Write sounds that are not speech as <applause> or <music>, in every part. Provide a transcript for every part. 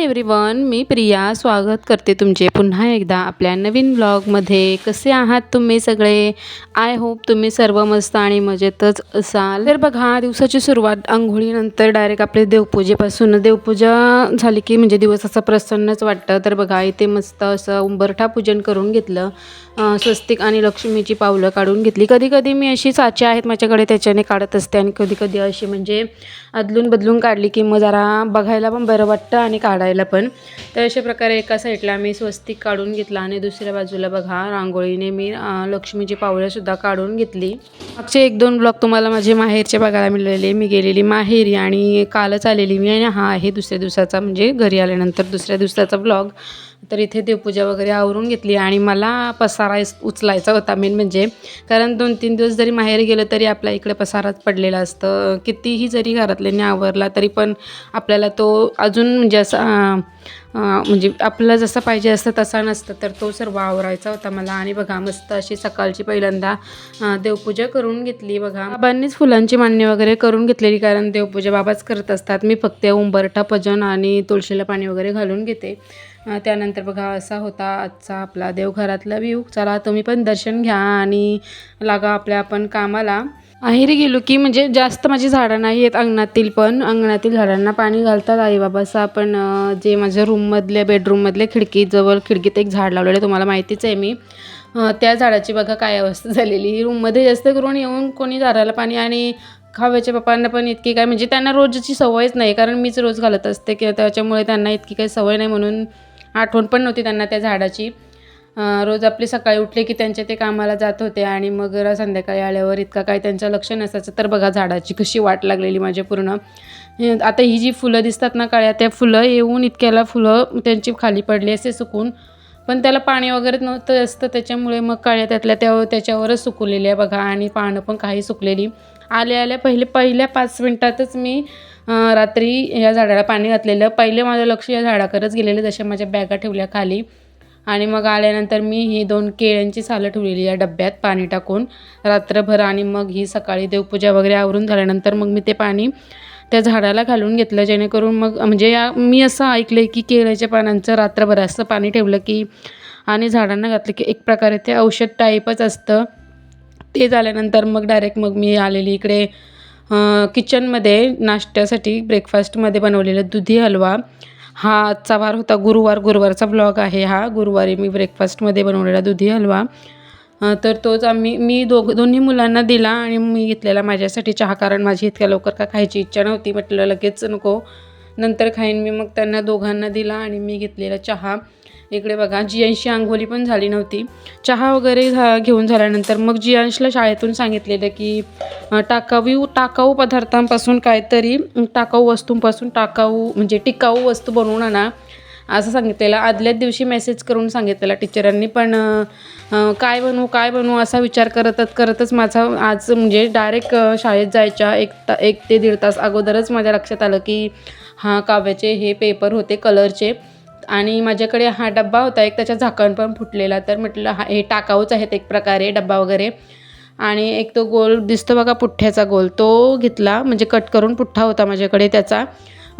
Hi everyone मी प्रिया स्वागत करते तुमचे पुन्हा एकदा आपल्या नवीन ब्लॉगमध्ये कसे आहात तुम्ही सगळे? आय होप तुम्ही सर्व मस्त आणि मजेतच असाल. तर बघा दिवसाची सुरुवात आंघोळीनंतर डायरेक्ट आपले देवपूजेपासून. देवपूजा झाली की म्हणजे दिवस असं प्रसन्नच वाटतं. तर बघा इथे मस्त असं उंबरठा पूजन करून घेतलं. स्वस्तिक आणि लक्ष्मीची पावलं काढून घेतली. कधी कधी मी अशी साचे आहेत माझ्याकडे त्याच्याने काढत असते आणि कधी कधी अशी म्हणजे अदलून बदलून काढली की मग जरा बघायला पण बरं वाटतं आणि काढायला पण. तर अशा प्रकारे एका साईडला मी स्वस्तिक काढून घेतला आणि दुसऱ्या बाजूला बघा रांगोळीने मी लक्ष्मीची पावलंसुद्धा काढून घेतली. मागचे एक दोन ब्लॉग तुम्हाला माझे माहेरचे बघायला मिळालेले. मी गेलेली माहेरी आणि कालच आलेली मी आणि हा आहे दुसऱ्या दिवसाचा म्हणजे घरी आल्यानंतर दुसऱ्या दिवसाचा ब्लॉग. तर इथे देवपूजा वगैरे आवरून घेतली आणि मला पसारा पसारा उचलायचा होता मेन म्हणजे. कारण दोन तीन दिवस जरी माहेर गेलं तरी आपल्या इकडे पसाराच पडलेला असतं. कितीही जरी घरातल्याने आवरला तरी पण आपल्याला तो अजून म्हणजे असा म्हणजे आपल्याला जसं पाहिजे असतं तसा नसतं. तर तो सर्व आवरायचा होता मला. आणि बघा मस्त अशी सकाळची पहिल्यांदा देवपूजा करून घेतली. बघा बाबांनीच फुलांची मांडणी वगैरे करून घेतलेली. कारण देवपूजा बाबाच करत असतात. मी फक्त उंबरठा भजन आणि तुळशीला पाणी वगैरे घालून घेते. त्यानंतर बघा असा होता आजचा आपला देवघरातला व्ह्यू चला तुम्ही पण दर्शन घ्या आणि लागा आपल्या आपण कामाला. आहिरी गेलो की म्हणजे जास्त माझी झाडं नाही आहेत अंगणातील पण. अंगणातील झाडांना पाणी घालतात आई बाबाचं आपण जे माझ्या रूममधल्या बेडरूममधल्या खिडकीजवळ खिडकीत एक झाड लावलेलं आहे तुम्हाला माहितीच आहे मी. त्या झाडाची बघा काय अवस्था झालेली. रूममध्ये जास्त करून येऊन कोणी झाडाला पाणी आणि खाव्याच्या पप्पांना पण इतकी काय म्हणजे त्यांना रोजची सवयच नाही. कारण मीच रोज घालत असते किंवा त्याच्यामुळे त्यांना इतकी काही सवय नाही म्हणून आठवण पण नव्हती त्यांना त्या झाडाची. रोज आपले सकाळी उठले की त्यांच्या ते कामाला जात होते आणि मग संध्याकाळी आल्यावर इतका काय त्यांचं लक्ष नसायचं. तर बघा झाडाची कशी वाट लागलेली माझ्या पूर्ण. आता ही जी फुलं दिसतात ना काळ्या त्या फुलं येऊन इतक्याला फुलं त्यांची खाली पडली असे सुकून पण त्याला पाणी वगैरे नव्हतं असतं त्याच्यामुळे मग काळ्या त्यातल्या त्या त्याच्यावरच सुकवलेल्या बघा. आणि पानं पण काही सुकलेली. आल्या आल्या पहिले पहिल्या पाच मिनटातच मी रात्री या झाडाला पाणी घातलेलं. पहिले माझं लक्ष या झाडाकडेच गेलेलं जशा माझ्या बॅगा ठेवल्या खाली. आणि मग आल्यानंतर मी ही दोन केळ्यांची सालं ठेवलेली या डब्यात पाणी टाकून. रात्रभर आणि मग ही सकाळी देवपूजा वगैरे आवरून झाल्यानंतर मग मी ते पाणी त्या झाडाला घालून घेतलं जेणेकरून मग म्हणजे या मी असं ऐकलं आहे की केळ्याच्या पानांचं रात्रभर असं पाणी ठेवलं की आणि झाडांना घातलं की एक प्रकारे ते औषध टाईपच असतं. ते झाल्यानंतर मग डायरेक्ट मग मी आलेली इकडे किचनमध्ये नाश्त्यासाठी ब्रेकफास्टमध्ये बनवलेलं दुधी हलवा. हा आजचा वार होता गुरुवार गुरुवारचा ब्लॉग आहे हा. गुरुवारी मी ब्रेकफास्टमध्ये बनवलेला दुधी हलवा. तर तोच आम्ही मी दोघ दोन्ही मुलांना दिला आणि मी घेतलेला माझ्यासाठी चहा कारण माझी इतक्या लवकर का खायची इच्छा नव्हती म्हटलं लगेच नको. नंतर खाईन मी मग त्यांना दोघांना दिला आणि मी घेतलेला चहा. इकडे बघा जियांशी आंघोळी पण झाली नव्हती. चहा वगैरे झा घेऊन झाल्यानंतर मग जियांशला शाळेतून सांगितलेलं की टाकावी टाकाऊ पदार्थांपासून काहीतरी टाकाऊ वस्तूंपासून टाकाऊ म्हणजे टिकाऊ वस्तू बनवून आणा. असं सांगितलेलं. आदल्याच दिवशी मेसेज करून सांगितलेला टीचरांनी पण काय बनवू काय बनवू असा विचार करतच करतच माझा आज म्हणजे डायरेक्ट शाळेत जायच्या एक ता एक ते दीड तास अगोदरच माझ्या लक्षात आलं की हां काव्याचे हे पेपर होते कलरचे आणि माझ्याकडे हा डब्बा होता एक त्याच्या झाकण पण फुटलेला. तर म्हटलं हा हे टाकाऊच आहेत एक प्रकारे डब्बा वगैरे. आणि एक तो गोल दिसतो बघा पुठ्ठ्याचा गोल तो घेतला. म्हणजे कट करून पुठ्ठा होता माझ्याकडे त्याचा.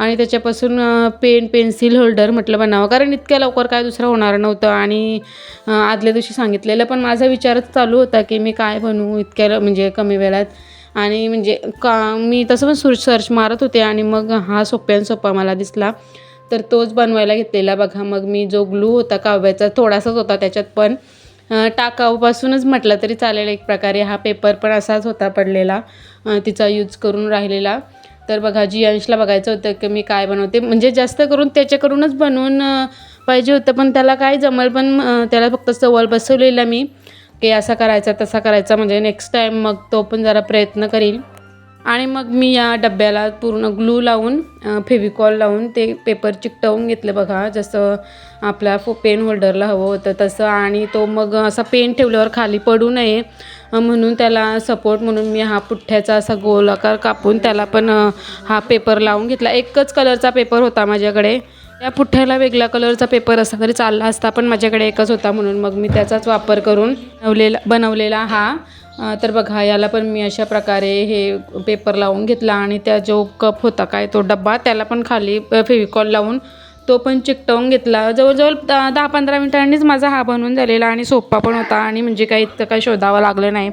आणि त्याच्यापासून पेन पेन्सिल होल्डर म्हटलं बनावं. कारण इतक्या लवकर काय दुसरं होणार नव्हतं. आणि आदल्या दिवशी सांगितलेलं पण माझा विचारच चालू होता की मी काय बनवू इतक्या म्हणजे कमी वेळात. आणि म्हणजे का मी तसं पण सुर सर्च मारत होते आणि मग हा सोप्यान सोपा मला दिसला. तर तोच बनवायला घेतलेला बघा. मग मी जो ग्लू होता काव्याचा थोडासाच होता त्याच्यात पण टाकावपासूनच टाकाऊपासूनच म्हटलं तरी चालेल. एक प्रकारे हा पेपर पण असाच होता पडलेला तिचा यूज करून राहिलेला. तर बघा जी अंशला बघायचं होतं की मी काय बनवते. म्हणजे जास्त करून त्याच्याकडूनच बनवून पाहिजे होतं. पण त्याला काय जमल पण त्याला फक्त सवल बसवलेला मी की असा करायचा तसा करायचा. म्हणजे नेक्स्ट टाईम मग तो पण जरा प्रयत्न करील आणि मग मी या डब्याला पूर्ण ग्लू लावून फेविकॉल लावून ते पेपर चिकटवून घेतलं बघा. जसं आपल्या फो पेन होल्डरला हवं होतं तसं. आणि तो मग असा पेन ठेवल्यावर खाली पडू नये. म्हणून त्याला सपोर्ट म्हणून मी हा पुठ्ठ्याचा असा गोलाकार कापून त्याला पण हा पेपर लावून घेतला. एकच कलरचा पेपर होता माझ्याकडे. त्या पुठ्ठ्याला वेगळा कलरचा पेपर असा तरी चालला असता पण माझ्याकडे एकच होता म्हणून मग मी त्याचाच वापर करून बनवलेला बनवलेला हा. तर बघा याला पण मी अशा प्रकारे हे पेपर लावून घेतला आणि त्या जो कप होता काय तो डब्बा त्याला पण खाली फेविकॉल लावून तो पण चिकटवून घेतला. जवळजवळ दहा पंधरा मिनिटांनीच माझा हा बनवून झालेला आणि सोपा पण होता आणि म्हणजे काही इतकं काही शोधावं लागलं नाही.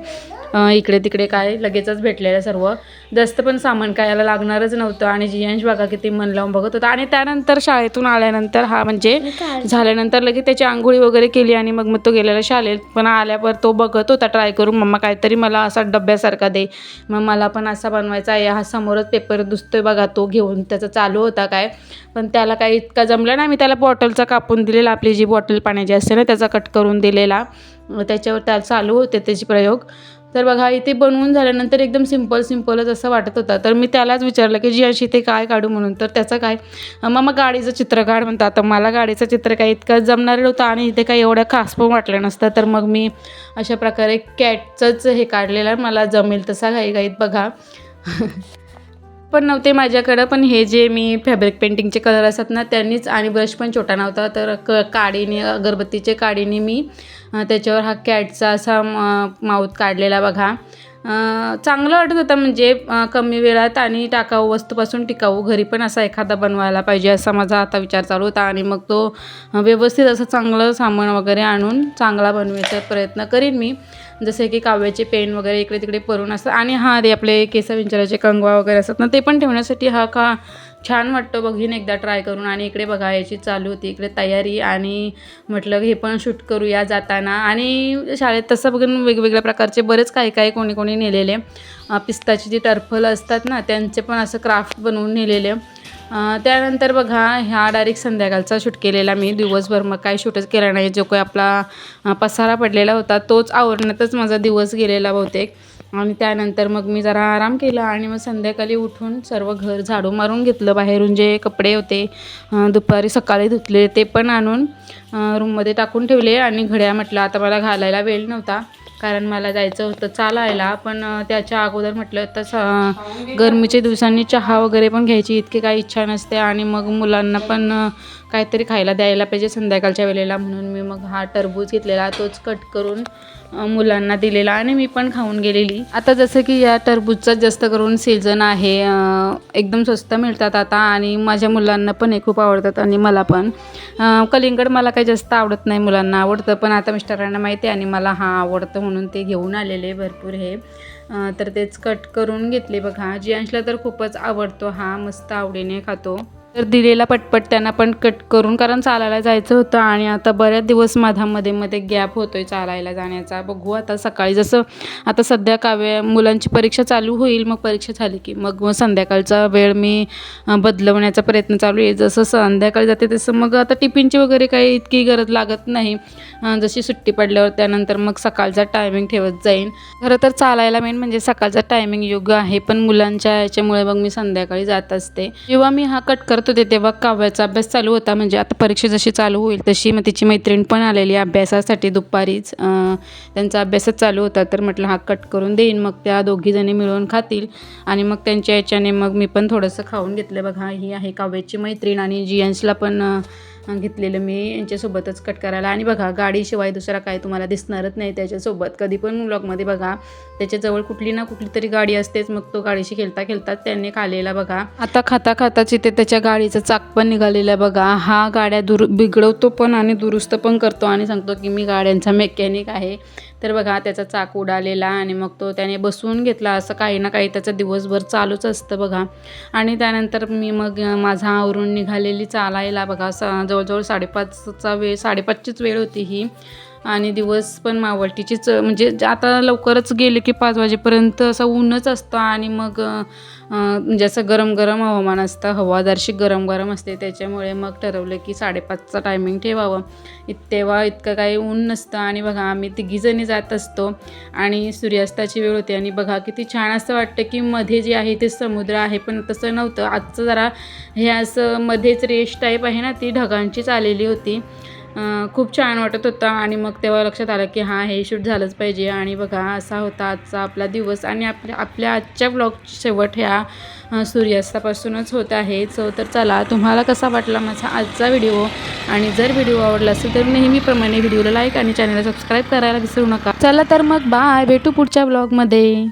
इकडे तिकडे काय लगेचच भेटलेलं सर्व. जास्त पण सामान काय याला लागणारच नव्हतं आणि जियांश बघा किती मन लावून बघत होता. आणि त्यानंतर शाळेतून आल्यानंतर हा म्हणजे झाल्यानंतर लगेच त्याची आंघोळी वगैरे केली आणि मग मग तो गेलेला शाळेत. पण आल्यावर तो बघत होता ट्राय करून मम्मा काहीतरी मला असा डब्यासारखा दे. मग मला पण असा बनवायचा आहे. हा समोरच पेपर दिसतोय बघा तो घेऊन. त्याचा चालू होता काय. पण त्याला काही इतका जमला नाही. मी त्याला बॉटलचा कापून दिलेला. आपली जी बॉटल पाण्याची असते ना त्याचा कट करून दिलेला. त्याच्यावर त्या चालू होते त्याचे प्रयोग. तर बघा इथे बनवून झाल्यानंतर एकदम सिंपल सिम्पलच असं वाटत होतं. तर मी त्यालाच विचारलं की जी अशी ते काय काढू म्हणून? तर त्याचं काय मग गाडीचं चित्र काढ म्हणतात. आता मला गाडीचं चित्र काय इतकं जमणार नव्हतं आणि इथे काही एवढं खास पण वाटलं नसतं. तर मग मी अशा प्रकारे कॅटचंच हे काढलेलं मला जमेल तसा काही काहीत बघा. <laughs> पण नव्हते माझ्याकडं. पण हे जे मी फॅब्रिक पेंटिंगचे कलर असतात ना त्यांनीच आणि ब्रश पण छोटा नव्हता. तर क काडीने अगरबत्तीचे काडीने मी त्याच्यावर हा कॅटचा असा माऊथ काढलेला बघा. चांगलं वाटत होतं म्हणजे कमी वेळात आणि टाकाऊ वस्तूपासून टिकाऊ घरी पण असा एखादा बनवायला पाहिजे असा माझा आता विचार चालू होता. आणि मग तो व्यवस्थित असं चांगलं सामान वगैरे आणून चांगला बनवायचा प्रयत्न करीन मी. जसे की काव्याचे पेन वगैरे इकडे तिकडे परून असतात. आणि हा ते आपले केस विंचराचे कंगवा वगैरे असतात ना ते पण ठेवण्यासाठी हा का छान वाटतं बघीन एकदा ट्राय करून आणि इकडे बघा याची चालू होती इकडे तयारी आणि म्हटलं हे पण शूट करूया जाताना. आणि शाळेत तसं बघून वेगवेगळ्या प्रकारचे बरेच काही काही कोणी कोणी नेलेले. पिस्ताची जी टर्फल असतात ना त्यांचे पण असं क्राफ्ट बनवून नेलेले. त्यानंतर बघा ह्या डायरेक्ट संध्याकाळचा शूट केलेला मी. दिवसभर मग काय शूटच केला नाही. जो काही आपला पसारा पडलेला होता तोच आवरण्यातच माझा दिवस गेलेला बहुतेक. आणि त्यानंतर मग मी जरा आराम केला आणि मग संध्याकाळी उठून सर्व घर झाडू मारून घेतलं बाहेरून जे कपडे होते दुपारी सकाळी धुतले ते पण आणून रूममध्ये टाकून ठेवले आणि घड्या म्हटलं आता मला घालायला वेळ नव्हता कारण मला जायचं होतं चालायला. पण त्याच्या अगोदर म्हटलं तर गरमीच्या दिवसांनी चहा वगैरे पण घ्यायची इतकी काही इच्छा नसते. आणि मग मुलांना पण काहीतरी खायला द्यायला पाहिजे संध्याकाळच्या वेळेला. म्हणून मी मग हा टरबूज घेतलेला तोच कट करून मुलांना दिलेला आणि मी पण खाऊन गेलेली. आता जसं की या टरबूजचा जास्त करून सीझन आहे एकदम स्वस्त मिळतात आता आणि माझ्या मुलांना पण हे खूप आवडतात आणि मला पण. कलिंगड मला काही जास्त आवडत नाही मुलांना. आवडतं पण आता मिस्टरांना माहिती आहे आणि मला हा आवडतं म्हणून ते घेऊन आलेले भरपूर हे. तर तेच कट करून घेतले बघा. जियांशला तर खूपच आवडतो हा. मस्त आवडीने खातो. तर दिलेला पटपट त्यांना पण कट करून कारण चालायला जायचं होतं आणि आता बऱ्याच दिवस माझा मध्ये गॅप होतोय चालायला जाण्याचा. बघू आता सकाळी जसं आता सध्या काव्य मुलांची परीक्षा चालू होईल मग परीक्षा झाली की मग मग संध्याकाळचा वेळ मी बदलवण्याचा प्रयत्न चालू आहे. जसं संध्याकाळी जाते तसं मग आता टिफिनची वगैरे काही इतकी गरज लागत नाही. जशी सुट्टी पडल्यावर त्यानंतर मग सकाळचा टायमिंग ठेवत जाईन. खरं तर चालायला मेन म्हणजे सकाळचा टायमिंग योग्य आहे पण मुलांच्या याच्यामुळे मग मी संध्याकाळी जात असते. जेव्हा मी हा कट करत होते तेव्हा काव्याचा अभ्यास चालू होता. म्हणजे आता परीक्षा जशी चालू होईल तशी. मग तिची मैत्रीण पण आलेली अभ्यासासाठी दुपारीच. त्यांचा अभ्यासच चालू होता. तर म्हटलं हा कट करून देईन. मग त्या दोघीजणी मिळून खातील. आणि मग त्यांच्या याच्याने मग मी पण थोडंसं खाऊन घेतलं. बघा ही आहे काव्याची मैत्रीण. आणि जियन्सला पण घेतलेलं मी यांच्यासोबतच कट करायला. आणि बघा गाडीशिवाय दुसरा काय तुम्हाला दिसणारच नाही त्याच्यासोबत. कधी पण ब्लॉगमध्ये बघा त्याच्याजवळ कुठली ना कुठली तरी गाडी असतेच. मग तो गाडीशी खेळता खेळता त्यांनी खालेला बघा. आता खाता खाताच इथे त्याच्या गाडीचं चाक पण निघालेला बघा. हा गाड्या दुर बिघडवतो पण आणि दुरुस्त पण करतो. आणि सांगतो की मी गाड्यांचा मेकॅनिक आहे. तर बघा त्याचा चाक उडालेला आणि मग तो त्याने बसवून घेतला. असं काही ना काही त्याचं दिवसभर चालूच असतं बघा. आणि त्यानंतर मी मग माझा आवरून निघालेली चालायला बघा स जवळजवळ साडेपाचचा वेळ साडेपाचचीच वेळ होती ही. आणि दिवस पण मावळतीचीच म्हणजे ज- आता लवकरच गेले की पाच वाजेपर्यंत असं ऊनच असतं आणि मग म्हणजे असं गरम गरम हवामान असतं. हवादारशी गरम गरम असते त्याच्यामुळे मग ठरवलं की साडेपाचचा टायमिंग ठेवावं. इत तेव्हा इतकं काही ऊन नसतं आणि बघा आम्ही तिघीजणी जात असतो आणि सूर्यास्ताची वेळ होती आणि बघा किती छान असं वाटतं की मध्ये जे आहे ते समुद्र आहे पण तसं नव्हतं. आजचं जरा हे असं मध्येच रेश टाईप आहे ना ती ढगांचीच आलेली होती. खूप छान वाटत होता आणि मग तेव्हा लक्षात आलं की हां हे शूट झालंच पाहिजे आणि बघा असा होता आजचा आपला दिवस आणि आपल्या आपल्या आजच्या ब्लॉग शेवट ह्या सूर्यास्तापासूनच होत आहे. सो तर चला तुम्हाला कसा वाटला माझा आजचा व्हिडिओ? आणि जर व्हिडिओ आवडला असेल तर नेहमीप्रमाणे व्हिडिओला लाईक आणि चॅनलला सबस्क्राईब करायला विसरू नका. चला तर मग बाय. भेटू पुढच्या ब्लॉगमध्ये.